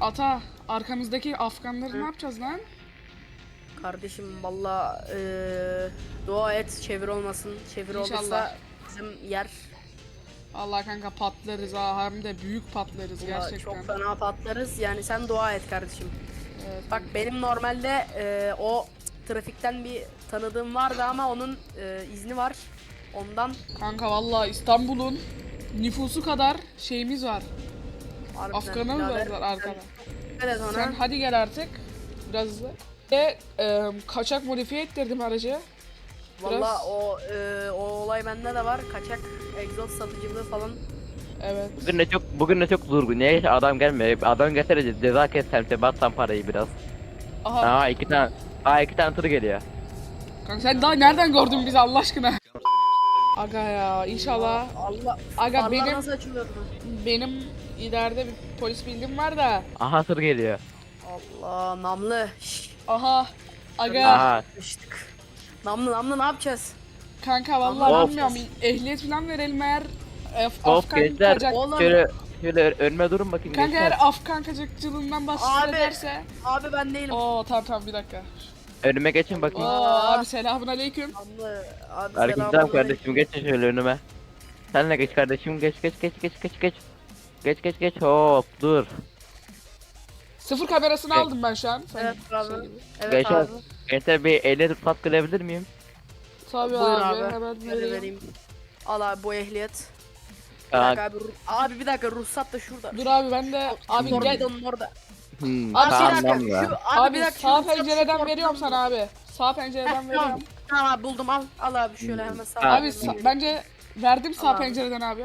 Ata arkamızdaki Afganları ne yapacağız lan? Kardeşim valla eee dua et çevir olmasın. Çevir İnşallah. olursa bizim yer Allah kanka patlarız ha hem de büyük patlarız valla gerçekten. çok fena patlarız. Yani sen dua et kardeşim. Evet. Bak benim normalde eee, o trafikten bir tanıdığım vardı ama onun eee, izni var. Ondan Kanka valla İstanbul'un nüfusu kadar şeyimiz var. Harbiden Afgan'ımız birader, var arkada. Dikkat et ona. Sen hadi gel artık. Biraz hızlı. Ve e, kaçak modifiye ettirdim aracı. Valla biraz- o eee, o olay bende de var. Kaçak egzoz satıcılığı falan. Evet. Bugün de çok bugün de çok durgun. Niye adam gelmiyor? Adam gelse de ceza kessem de bassam parayı biraz. Aha. Aa iki tane Aa iki tane tır geliyor. Kanka sen daha nereden gördün bizi Allah aşkına? Aga ya inşallah. Allah Aga farlar benim benim ileride bir polis bildim var da. Aha tır geliyor. Allah namlı. Şşş. Aha. Aga Aha. Sıçtık. Namlı namlı ne yapacağız? kanka vallahi Of. bilmiyorum. Ehliyet falan verelim eğer Af- Of Afgan gençler kacak. Oğlum. şöyle şöyle önüme durun bakayım Kanka gençler. eğer Afgan kacakçılığından bahsederse. Abi ben değilim. Oo tamam tamam bir dakika. Önüme geçin Oo bakayım. abi selamun aleyküm. Namlı. Abi Aleykümselam selamünaleyküm. kardeşim geçin şöyle önüme. Sen de geç kardeşim geç geç geç geç geç geç. Geç geç geç hop dur. Sıfır kamerasını Evet. aldım ben şu an. Sen Evet abi. şey gibi. Evet Gençler abi. gençler bir ehliyet ruhsat kılabilir miyim? Tabii Buyur abi, abi. hemen vereyim. vereyim. Al abi bu ehliyet. Bir Aa, dakika abi. Abi bir dakika ruhsat da şurada. Dur abi ben de abi gel. bir de onun orada. hmm, Abi, bir tamam dakika, lan. şu- Abi, bir dakika, sağ pencereden veriyorum sana abi. Sağ pencereden Heh, veriyorum. Tamam. Tamam abi buldum al. Al abi şöyle hemen sağ. Abi, Abi sa- bence verdim sağ Tamam. pencereden abi.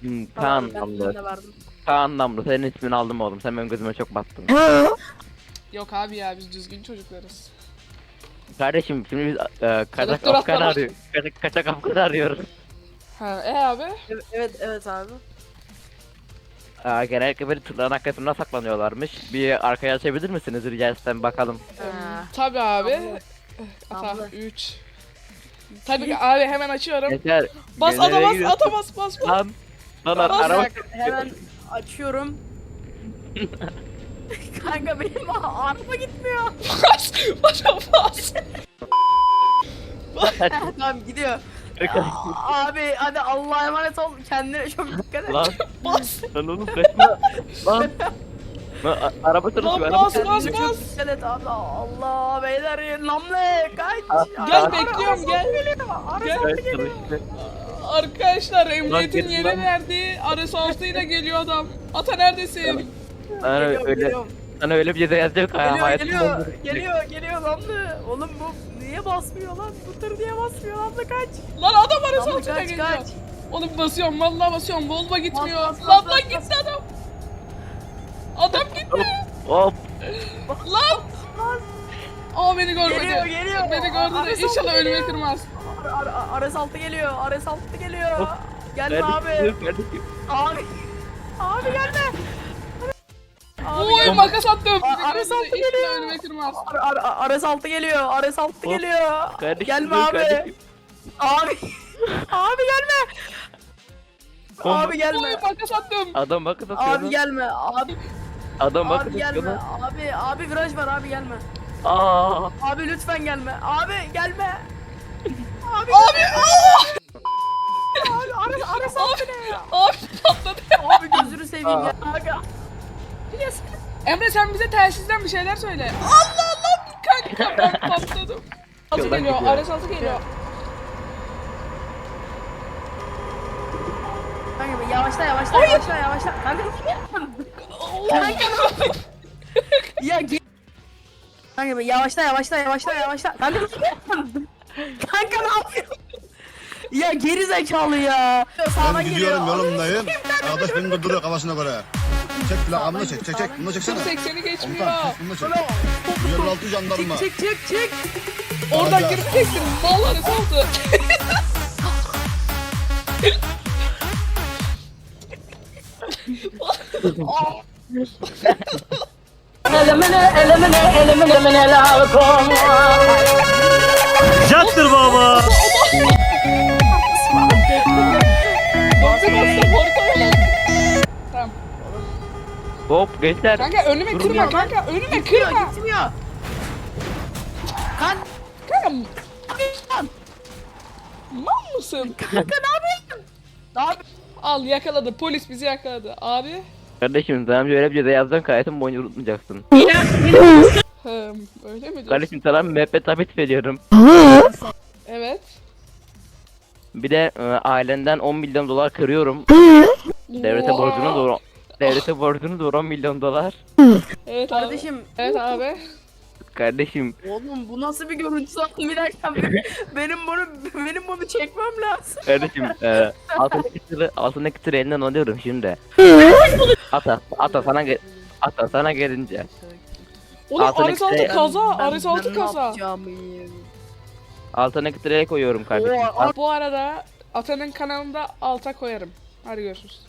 Hmm, Tamam, Kaan ben, ben Namlı. de verdim. Kaan Namlı senin ismini aldım oğlum. Sen benim gözüme çok battın. Yok abi ya biz düzgün çocuklarız. Kardeşim şimdi biz e, kaçak Afgan arıyoruz. Kaçak, kaçak Afgan arıyoruz. Ha e abi. Evet evet, evet abi. Aa, genellikle böyle tırların arkasında saklanıyorlarmış. Bir arkaya açabilir misiniz rica etsem bakalım. Ha. Tabii abi. Namlı. Ata Namlı. 3. Tabii ki abi hemen açıyorum. Yeter. Bas Nereye ata bas gidiyorsun? ata bas bas bas. Lan. Lan ar- araba. Bak, hemen açıyorum. Kanka benim araba gitmiyor. Bas bas bas. tamam gidiyor. Abi hadi Allah'a emanet ol. Kendine çok dikkat et. Lan. Bas. Lan oğlum kaçma. Lan. Lan a- araba çalışıyor. Lan Araba bas, çalışıyor. bas, Kendine bas. çok dikkat et abi. Allah beyler namle kaç. Gel bekliyorum gel. Ara- Gel. Çalışıyor. Arkadaşlar emniyetin yeni lan. verdi. RS6 ile geliyor adam. Ata neredesin? Sana Geliyorum, öyle, geliyorum. sana öyle bir ceza yazacak ha. Geliyor hayatım geliyor boyunca. geliyor geliyor namle. Oğlum bu niye basmıyor lan? Bu tır niye basmıyor namle kaç. Lan adam RS6 ile kaç geliyor. kaç. Oğlum basıyorum vallahi basıyorum. Volvo gitmiyor. Bas, bas, lan bas, lan bas, gitti adam. Adam gitti. Hop. lan. Beni görmedi. Geliyor, geliyor. Beni gördü de RS6 inşallah geliyor. kırmaz. Ar- ar- RS6 geliyor. RS6 geliyor. Hop. Gelme abi. Abi. Abi gelme. Abi Oy gelme. makas attım. RS6 inşallah geliyor. önüme kırmaz. Ar- ar- RS6 geliyor. RS6 Hop. geliyor. Gelme abi. Abi. abi gelme. Abi gelme. Oy makas attım. Adam bakın atıyor Abi gelme. Abi Adam abi atıyor gelme. lan. Abi abi viraj var abi gelme. Aa. Abi lütfen gelme. Abi gelme. Abi Abi abi RS- RS6 ne ya? Abi patladı. Abi gözünü seveyim ya. Aga. Yes. Emre sen bize telsizden bir şeyler söyle. Allah Allah kanka ben patladım. Altı Yoldan geliyor, gidiyor. Altı geliyor. Kanka bir yavaşla yavaşla yavaşla yavaşla. Kanka Kanka ya ge- Kanka bir yavaşla yavaşla yavaşla yavaşla. Kanka Kanka ne yapıyorsun? Ya geri zekalı ya. Sağdan Ben gidiyorum geliyor. yolumdayım. Arkadaş benim de duruyor kafasına göre. Çek plakamını çek, çek, çek. Bunu çeksene. 80'i geçmiyor. Komutan, çek, bunu çek. 156 jandarma. Çık çık çık. Oradan Aga. gireceksin. Mal RS altı. Jaktır baba. Bastı bastı harika oldu. Tamam. Hop gençler. Kanka önüme kırma ya. kanka önüme Gitmiyor kırma. gitmiyor. Kan Kanka kan. mal mısın? Kanka ne yapıyorsun? Ne yapıyorsun? Al yakaladı polis bizi yakaladı. Abi. Kardeşim daha önce öyle bir ceza yazdın hayatın boyunca unutmayacaksın. Hım, öyle mi diyorsun? Kardeşim sana müebbet tabit veriyorum. Evet. Bir de e, ailenden 10 milyon dolar kırıyorum. Devlete Oha. borcunu doğru. Devlete borcunu doğru 10 milyon dolar. Evet abi. Kardeşim. Evet abi. Kardeşim Oğlum bu nasıl bir görüntü sanki bir dakika benim bunu benim bunu çekmem lazım. Kardeşim e, altındaki tırı, altındaki tırı elinden alıyorum şimdi. Ata, ata sana gel. Ata sana gelince. Oğlum Altındaki Ares altı de- kaza. Ares altı kaza. Altındaki tırı koyuyorum kardeşim. Oo, Bu arada Atanın kanalında alta koyarım. Hadi görüşürüz.